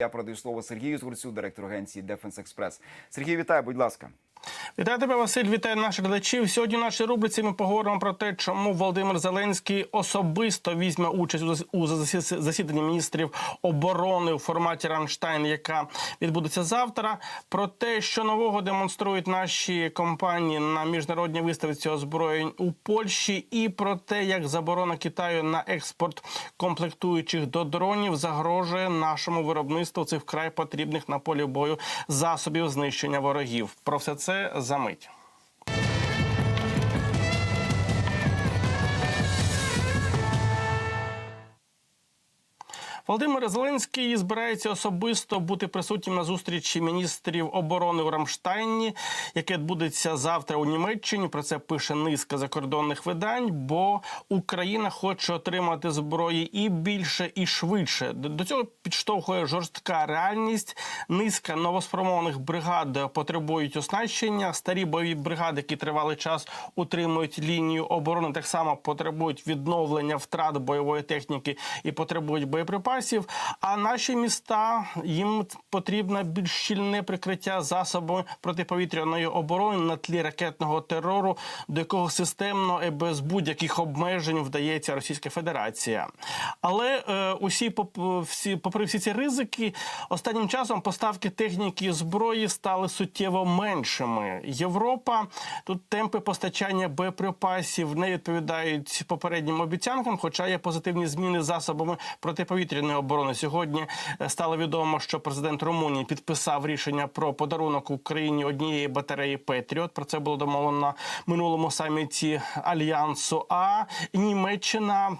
Я продаю слово Сергію Згурцю, директору агенції Defense Express. Сергій, вітаю, будь ласка. Вітаю тебе, Василь. Вітаю наших глядачів. Сьогодні в нашій рубриці ми поговоримо про те, чому Володимир Зеленський особисто візьме участь у зас- у засіданні міністрів оборони у форматі Рамштайн, яка відбудеться завтра. Про те, що нового демонструють наші компанії на міжнародній виставці озброєнь у Польщі, і про те, як заборона Китаю на експорт комплектуючих до дронів загрожує нашому виробництву цих вкрай потрібних на полі бою засобів знищення ворогів. Про все це за мить. Володимир Зеленський збирається особисто бути присутнім на зустрічі міністрів оборони у Рамштайні, яке відбудеться завтра у Німеччині. Про це пише низка закордонних видань. Бо Україна хоче отримати зброї і більше, і швидше. До цього підштовхує жорстка реальність. Низка новосформованих бригад потребують оснащення. Старі бойові бригади, які тривалий час утримують лінію оборони, так само потребують відновлення втрат бойової техніки і потребують боєприпасів. А наші міста їм потрібно більш щільне прикриття засобами протиповітряної оборони на тлі ракетного терору, до якого системно і без будь-яких обмежень вдається Російська Федерація. Але е, усі всі, попри всі ці ризики, останнім часом поставки техніки і зброї стали суттєво меншими. Європа тут темпи постачання боєприпасів не відповідають попереднім обіцянкам, хоча є позитивні зміни засобами протиповітряної оборони. Сьогодні е, стало відомо, що президент Румунії підписав рішення про подарунок Україні однієї батареї Петріот. Про це було домовлено на минулому саміті Альянсу. А Німеччина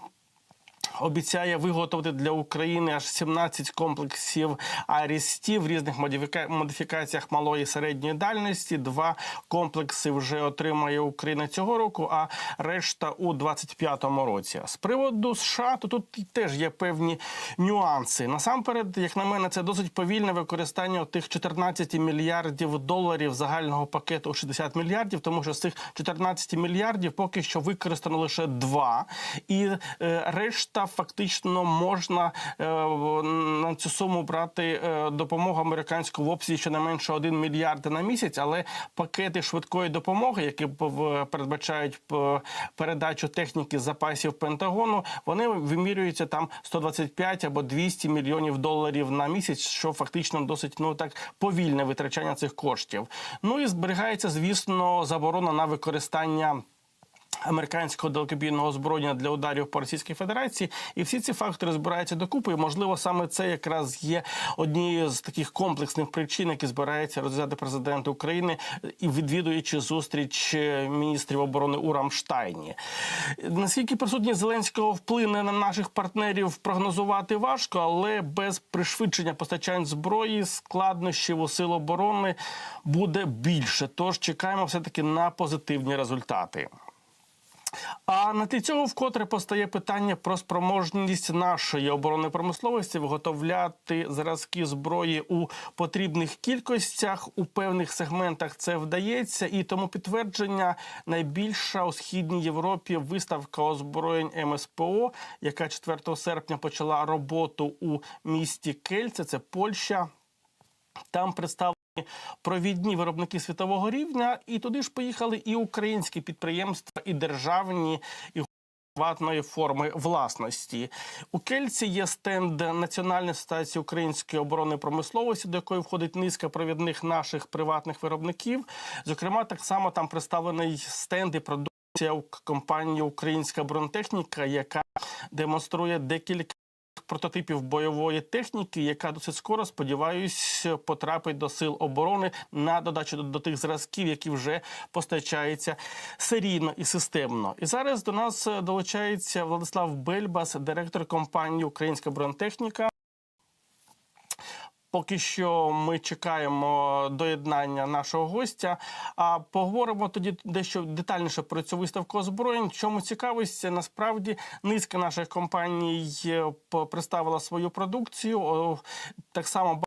обіцяє виготовити для України аж 17 комплексів Арісті в різних модифіка- модифікаціях малої і середньої дальності. Два комплекси вже отримає Україна цього року, а решта у 25-му році. З приводу США, то тут теж є певні нюанси. Насамперед, як на мене, це досить повільне використання тих 14 мільярдів доларів загального пакету у 60 мільярдів, тому що з цих 14 мільярдів поки що використано лише два, і е, решта фактично можна е, на цю суму брати е, допомогу американську в обсязі щонайменше 1 мільярд на місяць, але пакети швидкої допомоги, які передбачають передачу техніки запасів Пентагону, вони вимірюються там 125 або 200 мільйонів доларів на місяць, що фактично досить ну так повільне витрачання цих коштів. Ну і зберігається, звісно, заборона на використання. Американського далекобійного озброєння для ударів по Російській Федерації, і всі ці фактори збираються докупи. І можливо, саме це якраз є однією з таких комплексних причин, які збирається розв'язати президент України і відвідуючи зустріч міністрів оборони у Рамштайні. Наскільки присутність Зеленського вплине на наших партнерів, прогнозувати важко, але без пришвидшення постачань зброї складнощів у сил оборони буде більше. Тож чекаємо все таки на позитивні результати. А на тлі цього вкотре постає питання про спроможність нашої оборонної промисловості виготовляти зразки зброї у потрібних кількостях. У певних сегментах це вдається, і тому підтвердження найбільша у східній Європі виставка озброєнь МСПО, яка 4 серпня почала роботу у місті Кельце, це Польща. Там представлені провідні виробники світового рівня, і туди ж поїхали і українські підприємства, і державні, і приватної форми власності. У Кельці є стенд Національної асоціації української оборонної промисловості, до якої входить низка провідних наших приватних виробників. Зокрема, так само там представлений стенд і продукція компанії Українська бронетехніка, яка демонструє декілька. Прототипів бойової техніки, яка досить скоро, сподіваюсь, потрапить до сил оборони на додачу до, до тих зразків, які вже постачаються серійно і системно. І зараз до нас долучається Владислав Бельбас, директор компанії Українська бронетехніка. Поки що ми чекаємо доєднання нашого гостя. А поговоримо тоді дещо детальніше про цю виставку озброєнь. Чому цікавість? Насправді низка наших компаній е, представила свою продукцію. Так само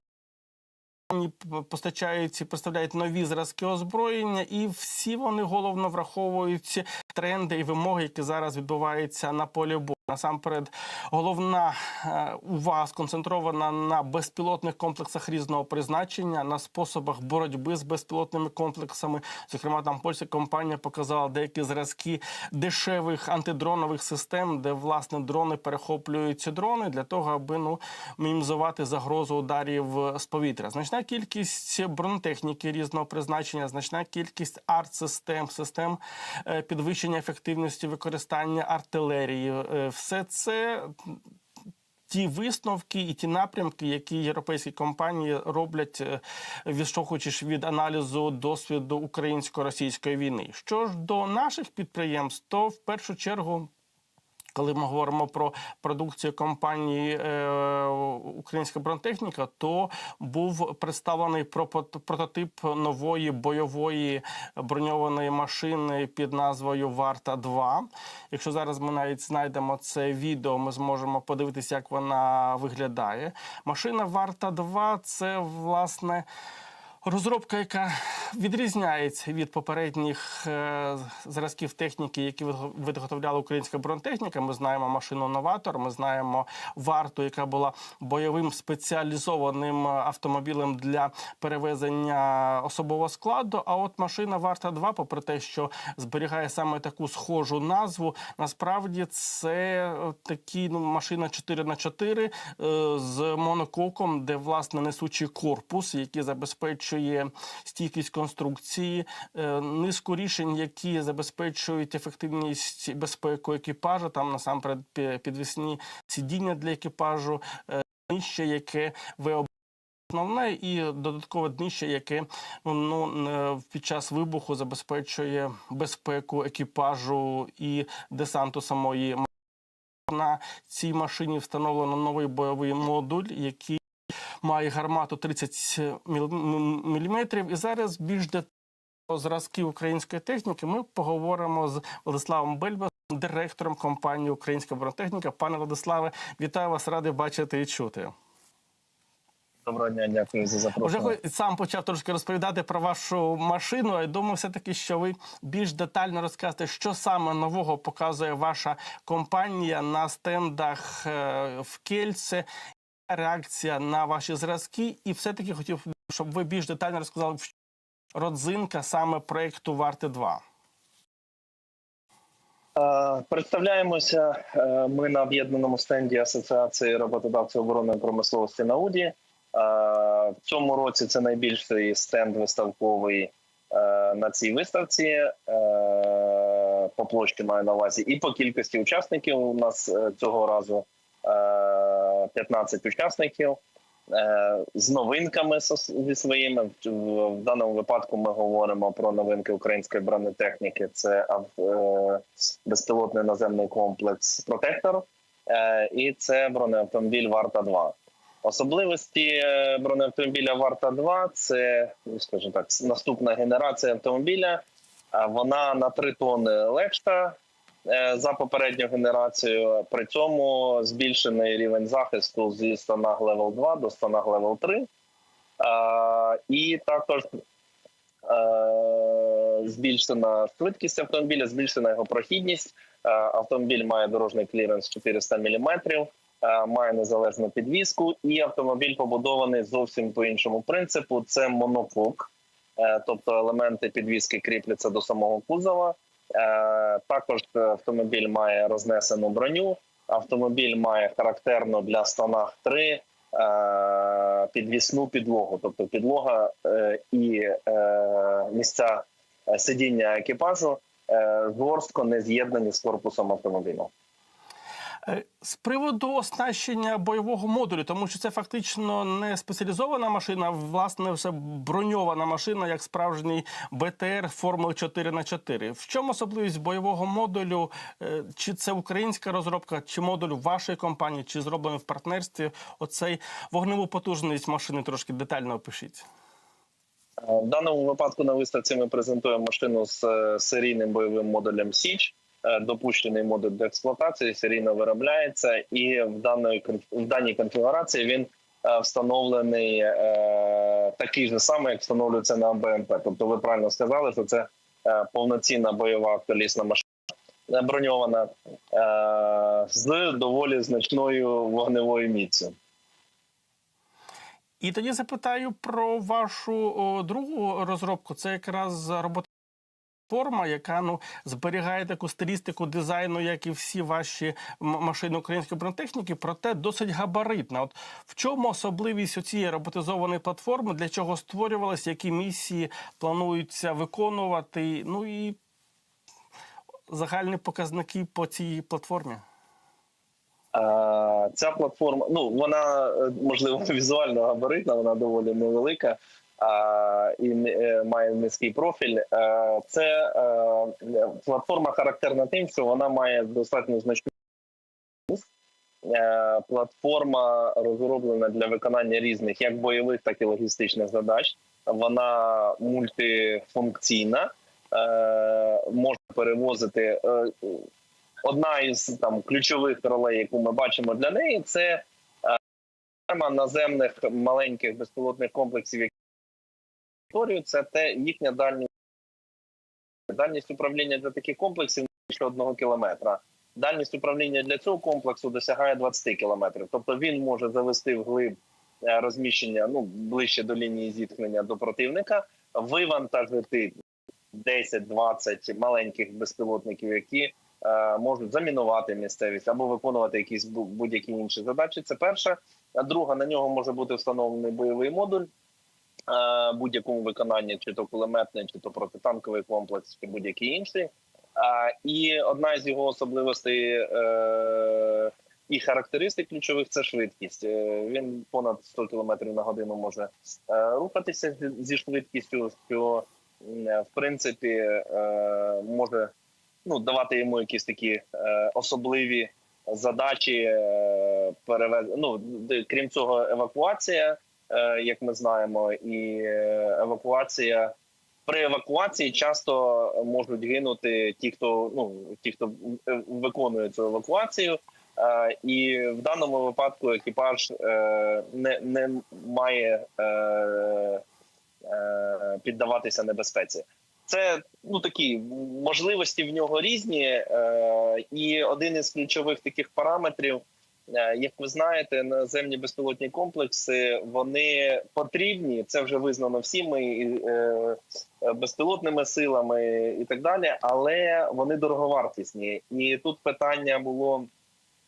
постачають і представляють нові зразки озброєння, і всі вони головно враховують тренди і вимоги, які зараз відбуваються на полі бою. Насамперед, головна е, увага сконцентрована на безпілотних комплексах різного призначення, на способах боротьби з безпілотними комплексами. Зокрема, там польська компанія показала деякі зразки дешевих антидронових систем, де власне дрони перехоплюють ці дрони для того, аби ну мінімізувати загрозу ударів з повітря. Значна кількість бронетехніки різного призначення, значна кількість арт-систем, систем е, підвищення ефективності використання артилерії. Все це ті висновки і ті напрямки, які європейські компанії роблять, е, відштовхуючись від аналізу досвіду українсько-російської війни. Що ж до наших підприємств, то в першу чергу. Коли ми говоримо про продукцію компанії е, Українська бронетехніка, то був представлений прототип нової бойової броньованої машини під назвою Варта 2 Якщо зараз ми навіть знайдемо це відео, ми зможемо подивитися, як вона виглядає. Машина Варта 2 це власне. Розробка, яка відрізняється від попередніх е, зразків техніки, які виго- виготовляла українська бронетехніка. Ми знаємо машину новатор. Ми знаємо варту, яка була бойовим спеціалізованим автомобілем для перевезення особового складу. А от машина Варта 2 попри те, що зберігає саме таку схожу назву, насправді це е, такі ну машина 4 на 4 е, з монококом, де власне несучий корпус, який забезпечує стійкість конструкції, е, низку рішень, які забезпечують ефективність безпеку екіпажу. Там насамперед підвісні сидіння для екіпажу, е, яке ви Основне і додаткове днище, яке ну, е, під час вибуху забезпечує безпеку екіпажу і десанту самої на цій машині встановлено новий бойовий модуль, який має гармату 30 мм. І зараз більш детально зразки української техніки ми поговоримо з Владиславом Бельбасом, директором компанії Українська бронетехніка. Пане Владиславе, вітаю вас, радий бачити і чути. Доброго дня, дякую за запрошення. хоч сам почав трошки розповідати про вашу машину. а Я думаю, все таки, що ви більш детально розкажете, що саме нового показує ваша компанія на стендах е, в Кельце. Реакція на ваші зразки, і все таки хотів, щоб ви більш детально розказали родзинка саме проекту Варти 2 Е, Представляємося. е, Ми на об'єднаному стенді Асоціації роботодавців оборонної промисловості Науді. Е, В цьому році це найбільший стенд виставковий на цій виставці. По площі маю на увазі, і по кількості учасників. У нас цього разу 15 учасників. е, З новинками своїми В- даному випадку ми говоримо про новинки української бронетехніки. Це е, безпілотний наземний комплекс Протектор е, і це бронеавтомобіль Варта 2 Особливості бронеавтомобіля Варта 2 це, ну, скажімо так, наступна генерація автомобіля. Вона на 3 тони легша за попередню генерацію. При цьому збільшений рівень захисту зі станаг Level 2 до станаг Level 3. І також е, збільшена швидкість автомобіля, збільшена його прохідність. Е, Автомобіль має дорожній кліренс 400 мм, е, має незалежну підвіску, і автомобіль побудований зовсім по іншому принципу. Це монокок, е, тобто елементи підвіски кріпляться до самого кузова. Е, Також автомобіль має рознесену броню. Автомобіль має характерну для станах 3 е, підвісну підлогу, тобто підлога е, і місця сидіння екіпажу жорстко не з'єднані з корпусом автомобіля. Е, З приводу оснащення бойового модулю, тому що це фактично не спеціалізована машина, а власне все броньована машина, як справжній БТР Формули 4 на 4 В чому особливість бойового модулю? Е, Чи це українська розробка, чи модуль вашої компанії, чи зроблений в партнерстві? Оцей вогневу потужність машини трошки детально опишіть. Е, В даному випадку на виставці ми презентуємо машину з серійним бойовим модулем Січ. Е, Допущений модуль до експлуатації, серійно виробляється, і в даної в даній конфігурації він е, встановлений е, такий же самий, як встановлюється на БМП. Тобто, ви правильно сказали, що це е, повноцінна бойова автолісна машина. броньована з доволі значною вогневою міцю. І тоді запитаю про вашу другу розробку. Це якраз робота. Форма, яка ну зберігає таку стилістику дизайну, як і всі ваші машини української бронетехніки, проте досить габаритна. От в чому особливість цієї роботизованої платформи, для чого створювалася, які місії плануються виконувати? Ну і загальні показники по цій платформі. Е, Ця платформа, ну вона е, можливо візуально габаритна, вона доволі невелика і е, має низький профіль. Е, Це е, платформа характерна тим, що вона має достатньо значну. Платформа розроблена для виконання різних як бойових, так і логістичних задач. Вона мультифункційна, може перевозити одна із там ключових ролей, яку ми бачимо для неї, це наземних маленьких безпілотних комплексів, які історію, це те їхня дальність дальність управління для таких комплексів більше одного кілометра. Дальність управління для цього комплексу досягає 20 кілометрів. Тобто він може завести вглиб е, розміщення ну ближче до лінії зіткнення до противника, вивантажити 10-20 маленьких безпілотників, які е, можуть замінувати місцевість або виконувати якісь будь-які інші задачі. Це перше. А друга на нього може бути встановлений бойовий модуль будь-якому виконанні, чи то кулеметний, чи то протитанковий комплекс, чи будь-який інший. І одна з його особливостей е, і характеристик ключових це швидкість. Е, він понад 100 км на годину може е, рухатися зі- швидкістю, що е, в принципі е, може ну, давати йому якісь такі е, особливі задачі е, ну, крім цього, евакуація, е, як ми знаємо, і е, евакуація. При евакуації часто можуть гинути ті, хто ну ті, хто е, виконує цю евакуацію, Е, і в даному випадку екіпаж е, не, не має е, е, піддаватися небезпеці. Це ну такі можливості в нього різні, е, і один із ключових таких параметрів, е, як ви знаєте, наземні безпілотні комплекси вони потрібні. Це вже визнано всіми і, е, безпілотними силами і так далі, але вони дороговартісні. І тут питання було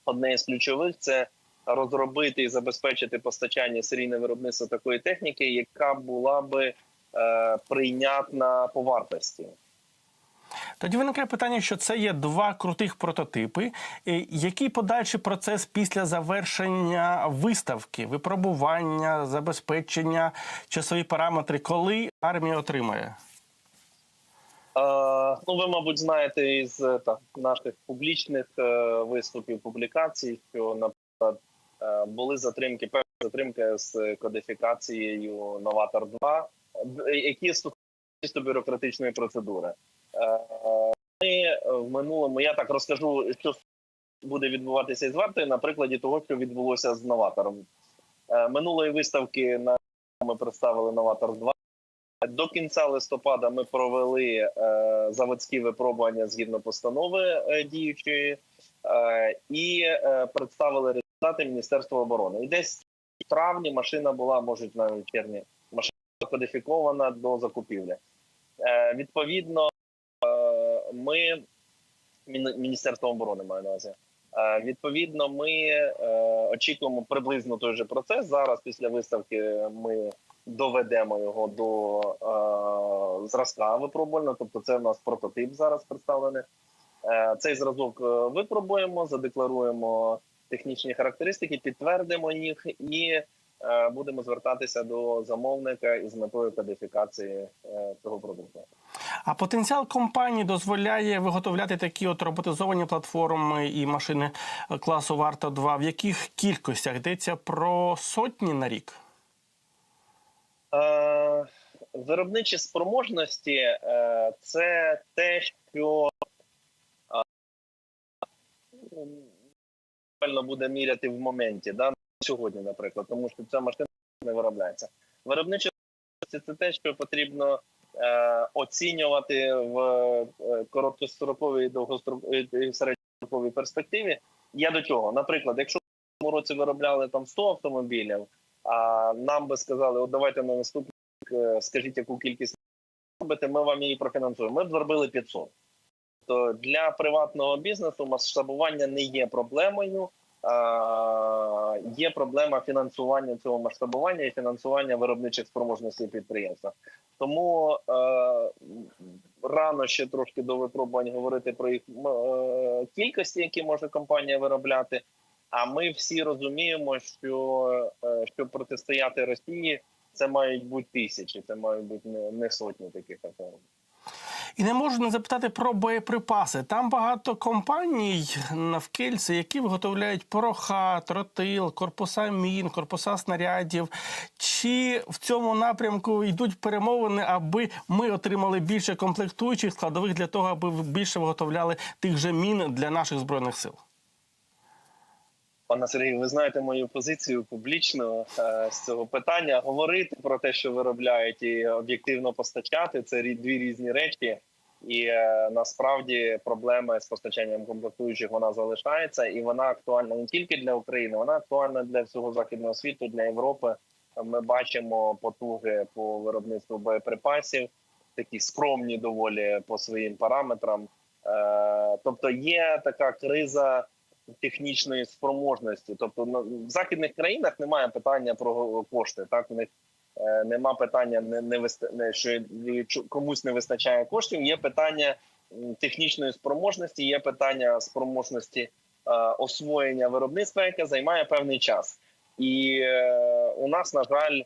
одне із ключових: це розробити і забезпечити постачання серійне виробництво такої техніки, яка була би е, прийнятна по вартості. Тоді виникає питання, що це є два крутих прототипи. Е, Який подальший процес після завершення виставки, випробування, забезпечення, часові параметри, коли армія отримає? Е, ну, ви, мабуть, знаєте із е, так, наших публічних е, виступів, публікацій, що, наприклад, е, були затримки, певні затримки з кодифікацією Новатор 2, які стосуються бюрократичної процедури. Е, ми в минулому, я так розкажу, що буде відбуватися із вартою на прикладі того, що відбулося з новатором. Е, Минулої виставки на ми представили новатор 2. До кінця листопада ми провели е, заводські випробування згідно постанови е, діючої е, і е, представили результати Міністерства оборони. І десь в травні машина була, може навіть в машина кодифікована до закупівлі. Е, відповідно, е, ми Міністерство оборони маю на увазі. Е, Відповідно, ми е, очікуємо приблизно той же процес. Зараз після виставки ми доведемо його до е, зразка випробувального. Тобто, це в нас прототип зараз представлений. Цей зразок випробуємо, задекларуємо технічні характеристики, підтвердимо їх і будемо звертатися до замовника із метою кодифікації е, цього продукту. А потенціал компанії дозволяє виготовляти такі от роботизовані платформи і машини е, класу Варта 2. В яких кількостях йдеться про сотні на рік? Е, виробничі спроможності е, це те, що е, ну, буде міряти в моменті, да? Сьогодні, наприклад, тому що ця машина не виробляється. Виробничі це те, що потрібно е, оцінювати в е, короткостроковій, і середньостроковій перспективі. Я до чого? Наприклад, якщо в цьому році виробляли там 100 автомобілів, а нам би сказали, от давайте на наступний рік, е, скажіть, яку кількість робите, ми вам її профінансуємо. Ми б зробили 500. То для приватного бізнесу масштабування не є проблемою. А, є проблема фінансування цього масштабування і фінансування виробничих спроможностей підприємства. Тому е, рано ще трошки до випробувань говорити про їх е, кількості, які може компанія виробляти. А ми всі розуміємо, що е, щоб протистояти Росії, це мають бути тисячі, це мають бути не, сотні таких автомобілів. І не можу не запитати про боєприпаси. Там багато компаній навкільці, які виготовляють пороха, тротил, корпуса мін, корпуса снарядів. Чи в цьому напрямку йдуть перемовини, аби ми отримали більше комплектуючих складових для того, аби більше виготовляли тих же мін для наших збройних сил? Пане Сергію, ви знаєте мою позицію публічно е, з цього питання. Говорити про те, що виробляють, і об'єктивно постачати це дві різні речі. І е, насправді проблема з постачанням комплектуючих вона залишається, і вона актуальна не тільки для України, вона актуальна для всього західного світу, для Європи. Ми бачимо потуги по виробництву боєприпасів, такі скромні доволі по своїм параметрам. Е, тобто є така криза технічної спроможності. Тобто в західних країнах немає питання про кошти. Так в них е, нема питання, не, не, виста- не що комусь не вистачає коштів. Є питання технічної спроможності, є питання спроможності е, освоєння виробництва, яке займає певний час. І е, у нас, на жаль,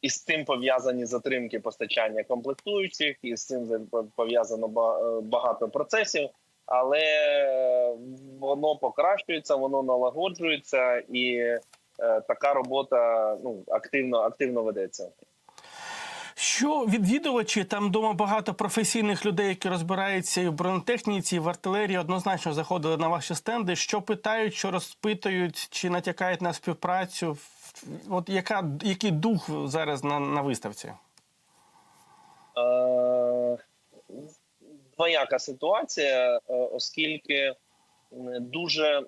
і з цим пов'язані затримки постачання комплектуючих, і з цим за- пов'язано ба- багато процесів, але воно покращується, воно налагоджується, і е, така робота ну активно активно ведеться. Що відвідувачі там вдома багато професійних людей, які розбираються і в бронетехніці, і в артилерії, однозначно заходили на ваші стенди. Що питають, що розпитують, чи натякають на співпрацю? От яка який дух зараз на, на виставці? Е, двояка ситуація, е, оскільки дуже е,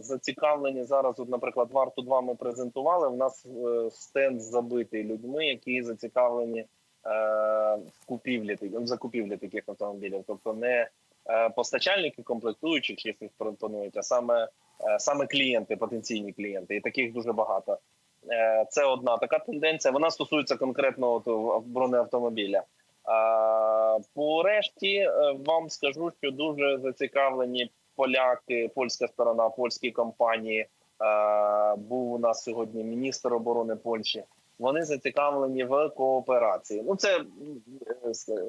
зацікавлені зараз. От, наприклад, варту 2 ми презентували. У нас е, стенд забитий людьми, які зацікавлені в купівлі в закупівлі таких автомобілів, тобто не постачальники комплектуючих, яких пропонують, а саме, саме клієнти, потенційні клієнти, і таких дуже багато. Це одна така тенденція. Вона стосується конкретно от бронеавтомобіля. По решті е, вам скажу, що дуже зацікавлені поляки, польська сторона, польські компанії. Був у нас сьогодні міністр оборони Польщі. Вони зацікавлені в кооперації. Ну це,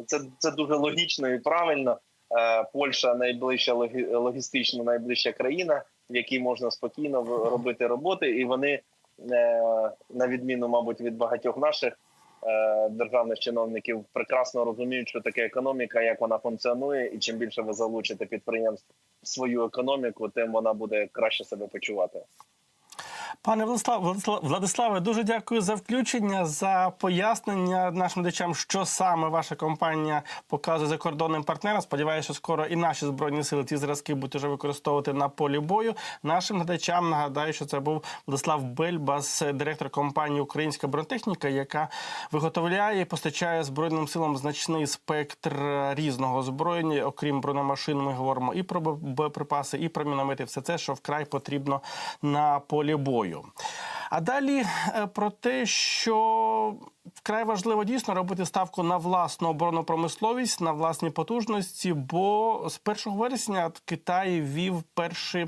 це, це дуже логічно і правильно. Е, Польща найближча логі- логістично найближча країна, в якій можна спокійно робити роботи, і вони е, на відміну, мабуть, від багатьох наших державних чиновників, прекрасно розуміють, що таке економіка, як вона функціонує, і чим більше ви залучите підприємств в свою економіку, тим вона буде краще себе почувати. Пане Владислав, Владислав, Владиславе, дуже дякую за включення, за пояснення нашим глядачам, що саме ваша компанія показує закордонним партнерам. Сподіваюся, що скоро і наші збройні сили ці зразки будуть вже використовувати на полі бою. Нашим глядачам нагадаю, що це був Владислав Бельбас, директор компанії Українська бронетехніка, яка виготовляє і постачає збройним силам значний спектр різного озброєння. Окрім бронемашин, ми говоримо і про боєприпаси, і про міномети. Все це, що вкрай потрібно на полі бою. А далі е, про те, що вкрай важливо дійсно робити ставку на власну оборонну промисловість, на власні потужності. Бо з 1 вересня Китай ввів перші,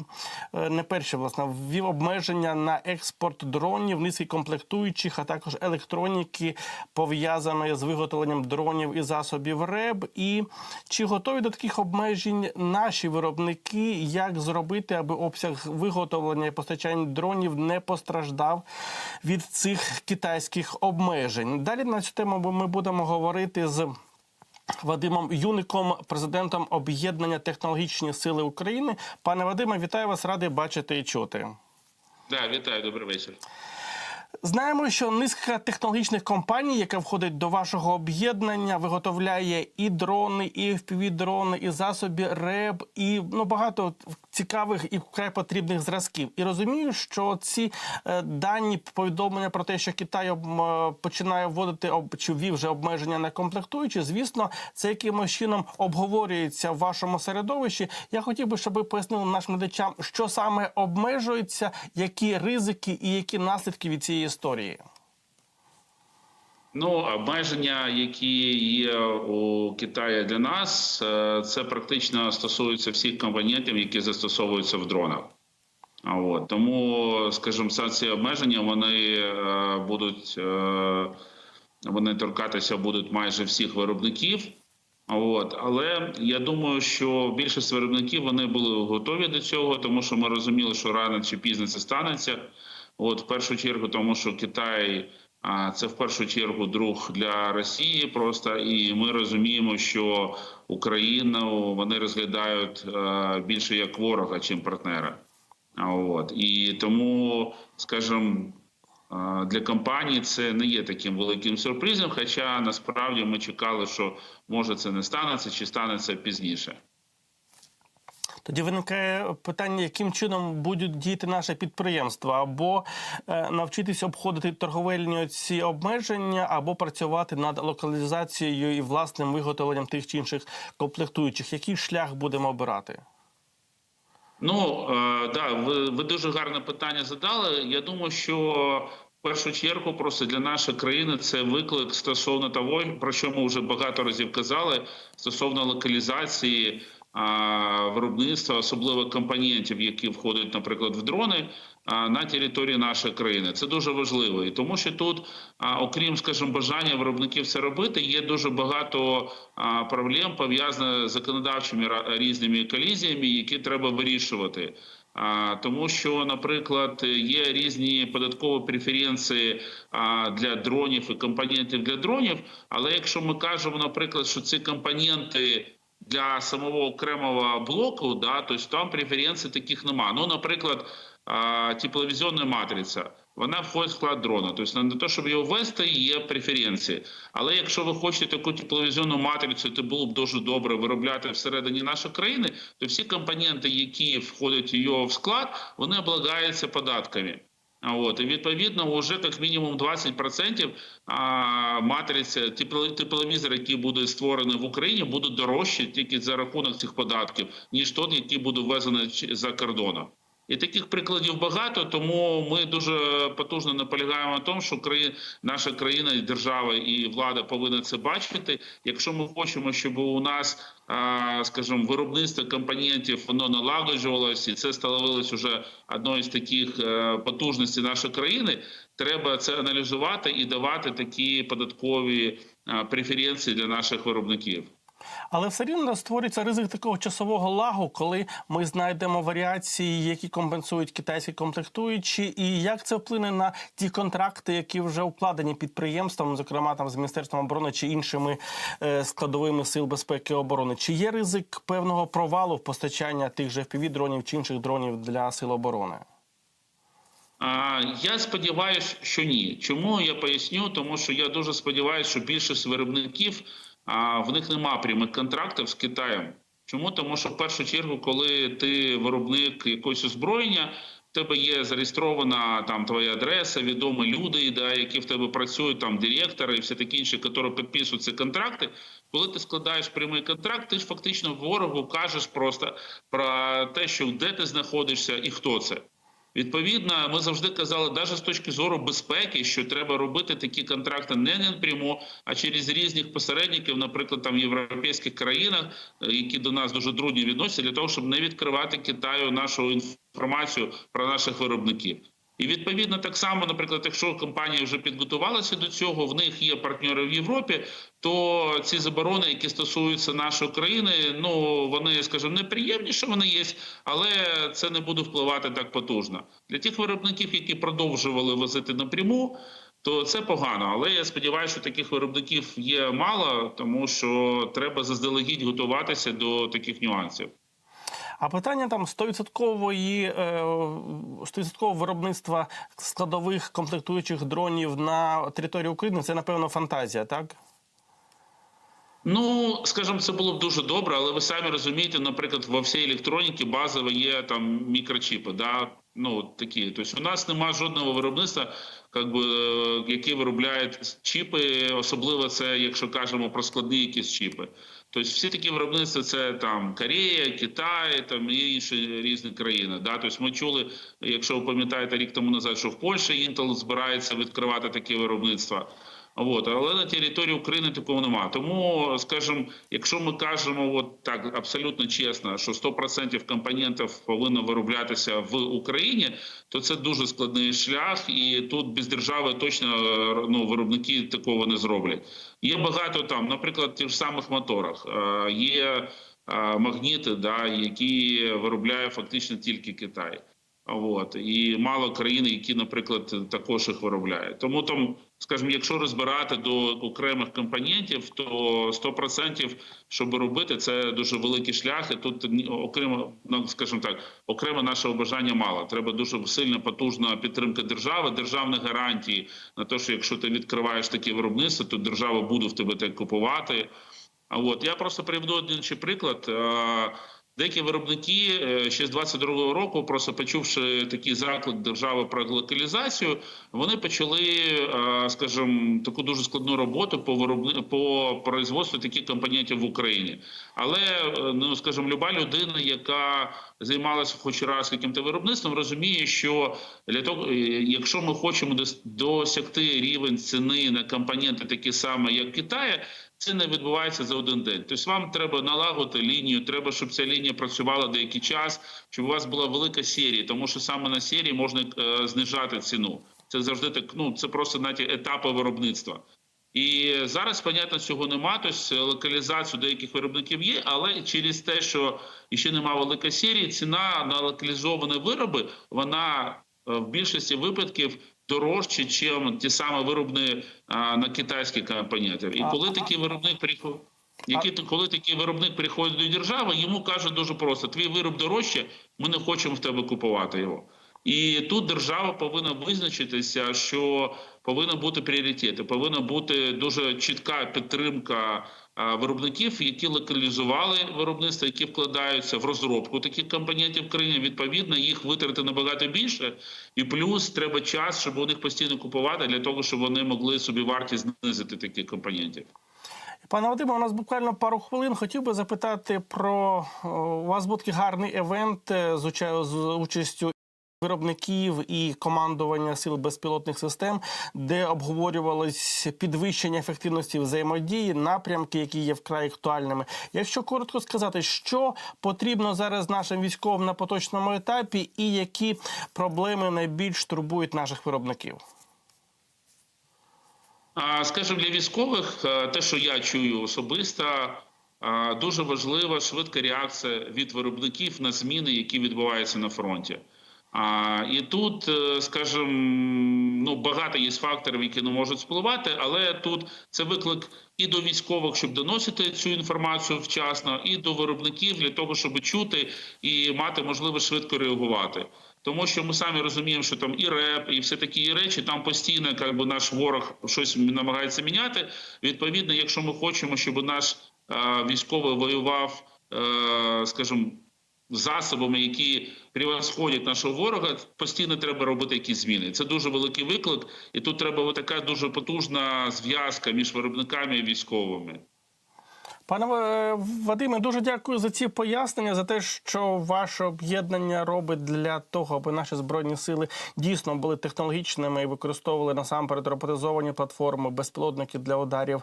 е, не перші, власне, ввів обмеження на експорт дронів, низки комплектуючих, а також електроніки, пов'язаної з виготовленням дронів і засобів РЕБ. І чи готові до таких обмежень наші виробники? Як зробити, аби обсяг виготовлення і постачання дронів не постраждав від цих китайських обмежень? Далі на цю тему ми будемо говорити з. Вадимом Юником, президентом об'єднання технологічні сили України. Пане Вадиме, вітаю вас, радий бачити і чути. Да, вітаю, добрий вечір. Знаємо, що низка технологічних компаній, яка входить до вашого об'єднання, виготовляє і дрони, і FPV-дрони, і засоби РЕБ, і ну багато цікавих і вкрай потрібних зразків. І розумію, що ці е, дані повідомлення про те, що Китай е, починає вводити чи ввів вже обмеження на комплектуючі, звісно, це якимось чином обговорюється в вашому середовищі. Я хотів би, щоб ви пояснили нашим глядачам, що саме обмежується, які ризики і які наслідки від цієї історії. Ну, обмеження, які є у Китаї для нас, е, це практично стосується всіх компонентів, які застосовуються в дронах. От тому, скажімо, ці обмеження вони е, будуть е, вони торкатися будуть майже всіх виробників. От, але я думаю, що більшість виробників вони були готові до цього, тому що ми розуміли, що рано чи пізно це станеться. От в першу чергу, тому що Китай це в першу чергу друг для Росії. Просто і ми розуміємо, що Україну вони розглядають більше як ворога, чим партнера. А От і тому, скажімо, для компанії це не є таким великим сюрпризом. Хоча насправді ми чекали, що може це не станеться чи станеться пізніше. Тоді виникає питання, яким чином будуть діяти наші підприємства, або е, навчитися обходити торговельні ці обмеження, або працювати над локалізацією і власним виготовленням тих чи інших комплектуючих. Який шлях будемо обирати? Ну е, да, ви, ви дуже гарне питання задали. Я думаю, що в першу чергу просто для нашої країни це виклик стосовно того, про що ми вже багато разів казали, стосовно локалізації виробництва, особливо компонентів, які входять, наприклад, в дрони. На території нашої країни це дуже важливо, і тому що тут, окрім, скажімо, бажання виробників це робити, є дуже багато проблем пов'язаних з законодавчими різними колізіями, які треба вирішувати. Тому що, наприклад, є різні податкові преференції для дронів і компонентів для дронів. Але якщо ми кажемо, наприклад, що ці компоненти для самого окремого блоку, да, то есть там преференцій таких нема. Ну, наприклад, тепловізійна матриця. Вона входить в склад дрона. Тобто на те, щоб його ввести, є преференції. Але якщо ви хочете таку тепловізійну матрицю, то було б дуже добре виробляти всередині нашої країни, то всі компоненти, які входять в його в склад, вони облагаються податками. От, і відповідно, вже як мінімум 20% а, матриці тепло- тепловізор, які буде створені в Україні, будуть дорожчі тільки за рахунок цих податків, ніж той, який буде ввезений за кордоном. І таких прикладів багато, тому ми дуже потужно наполягаємо на тому, що краї... наша країна, і держава і влада повинна це бачити. Якщо ми хочемо, щоб у нас, скажімо, виробництво компонентів воно налагоджувалося, і це становилось уже одною з таких е, потужностей нашої країни. Треба це аналізувати і давати такі податкові преференції для наших виробників. Але все рівно створюється ризик такого часового лагу, коли ми знайдемо варіації, які компенсують китайські комплектуючі, і як це вплине на ті контракти, які вже укладені підприємством, зокрема там з міністерством оборони чи іншими е, складовими сил безпеки і оборони. Чи є ризик певного провалу в постачання тих же fpv дронів чи інших дронів для сил оборони? Я сподіваюся, що ні. Чому я поясню? Тому що я дуже сподіваюся, що більшість виробників а, в них немає прямих контрактів з Китаєм. Чому? Тому що в першу чергу, коли ти виробник якогось озброєння, в тебе є зареєстрована там твоя адреса, відомі люди, да, які в тебе працюють, там директори і все таке інше, які підписують ці контракти. Коли ти складаєш прямий контракт, ти ж фактично ворогу кажеш просто про те, що де ти знаходишся і хто це. Відповідно, ми завжди казали, навіть з точки зору безпеки, що треба робити такі контракти не напряму, а через різних посередників, наприклад, там в європейських країнах, е, які до нас дуже дружні відносяться, для того, щоб не відкривати Китаю нашу інформацію про наших виробників. І відповідно так само, наприклад, якщо компанія вже підготувалася до цього, в них є партнери в Європі, то ці заборони, які стосуються нашої країни, ну вони, скажімо, неприємні, що вони є, але це не буде впливати так потужно. Для тих виробників, які продовжували возити напряму, то це погано. Але я сподіваюся, що таких виробників є мало, тому що треба заздалегідь готуватися до таких нюансів. А питання там 100% е, 100% виробництва складових комплектуючих дронів на території України це напевно фантазія, так? Ну, скажімо, це було б дуже добре, але ви самі розумієте, наприклад, во всій електроніці базово є там мікрочіпи, да? ну такі. Тобто у нас немає жодного виробництва, как би, е, які виробляють чіпи, особливо це, якщо кажемо про складні якісь чіпи. Тобто всі такі виробництва це там Корея, Китай, там і інші різні країни. Да? Тобто ми чули, якщо ви пам'ятаєте рік тому назад, що в Польщі Intel збирається відкривати такі виробництва. От, але на території України такого немає. Тому, скажімо, якщо ми кажемо от так абсолютно чесно, що 100% компонентів повинно вироблятися в Україні, то це дуже складний шлях, і тут без держави точно ну, виробники такого не зроблять. Є багато там, наприклад, тих самих моторах. е, Є е, магніти, да, які виробляє фактично тільки Китай. От і мало країн, які, наприклад, також їх виробляють. Тому там, скажімо, якщо розбирати до окремих компонентів, то 100% щоб робити, це дуже великий шлях. І тут окремо, ну скажімо так, окремо нашого бажання мало. Треба дуже сильна потужна підтримка держави, державні гарантії на те, що якщо ти відкриваєш таке виробництво, то держава буде в тебе те купувати. А от я просто приведу один ще приклад. Деякі виробники е, ще з 22-го року, просто почувши такий заклик держави про локалізацію, вони почали, е, скажімо, таку дуже складну роботу по виробни... по производству таких компонентів в Україні. Але е, ну скажімо, люба людина, яка займалася хоч раз яким-то виробництвом, розуміє, що для того, якщо ми хочемо дос- досягти рівень ціни на компоненти, такі самі, як в Китаї, це не відбувається за один день. Тобто вам треба налагодити лінію, треба, щоб ця лінія працювала деякий час, щоб у вас була велика серія, тому що саме на серії можна е, знижати ціну. Це завжди так. Ну це просто знаєте, етапи виробництва. І зараз, понятно, цього нема. Тобто локалізацію деяких виробників є, але через те, що ще немає великої серії, ціна на локалізовані вироби вона е, в більшості випадків дорожче, ніж ті самі виробні а, на китайські компоненти. І коли такий виробник приходить. Які коли такий виробник приходить до держави, йому кажуть дуже просто: твій вироб дорожче, ми не хочемо в тебе купувати його. І тут держава повинна визначитися, що повинна бути пріоритети, повинна бути дуже чітка підтримка виробників, які локалізували виробництво, які вкладаються в розробку таких компонентів в країні. Відповідно, їх витрати набагато більше, і плюс треба час, щоб у них постійно купувати для того, щоб вони могли собі вартість знизити таких компонентів. Пане Вадиме, у нас буквально пару хвилин. Хотів би запитати про у вас був такий гарний евент е, з участю. Виробників і командування сил безпілотних систем, де обговорювалось підвищення ефективності взаємодії, напрямки, які є вкрай актуальними. Якщо коротко сказати, що потрібно зараз нашим військовим на поточному етапі, і які проблеми найбільш турбують наших виробників? А, Скажімо, для військових, е, те, що я чую особисто, е, дуже важлива швидка реакція від виробників на зміни, які відбуваються на фронті. А, І тут, е, скажімо, ну багато є факторів, які не можуть впливати, але тут це виклик і до військових, щоб доносити цю інформацію вчасно, і до виробників для того, щоб чути і мати можливість швидко реагувати. Тому що ми самі розуміємо, що там і РЕП, і все такі речі, там постійно як би, наш ворог щось намагається міняти. Відповідно, якщо ми хочемо, щоб наш е, військовий воював, е, скажімо, засобами, які превосходять нашого ворога, постійно треба робити якісь зміни. Це дуже великий виклик, і тут треба така дуже потужна зв'язка між виробниками і військовими. Пане е, Вадиме, дуже дякую за ці пояснення, за те, що ваше об'єднання робить для того, аби наші збройні сили дійсно були технологічними і використовували насамперед роботизовані платформи, безпілотники для ударів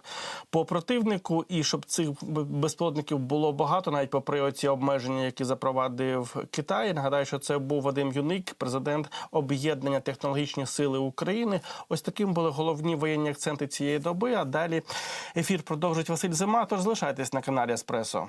по противнику, і щоб цих безпілотників було багато, навіть попри оці обмеження, які запровадив Китай. Нагадаю, що це був Вадим Юник, президент об'єднання технологічні сили України. Ось таким були головні воєнні акценти цієї доби. А далі ефір продовжить Василь Зима. Тож залишайтесь на каналі Еспресо.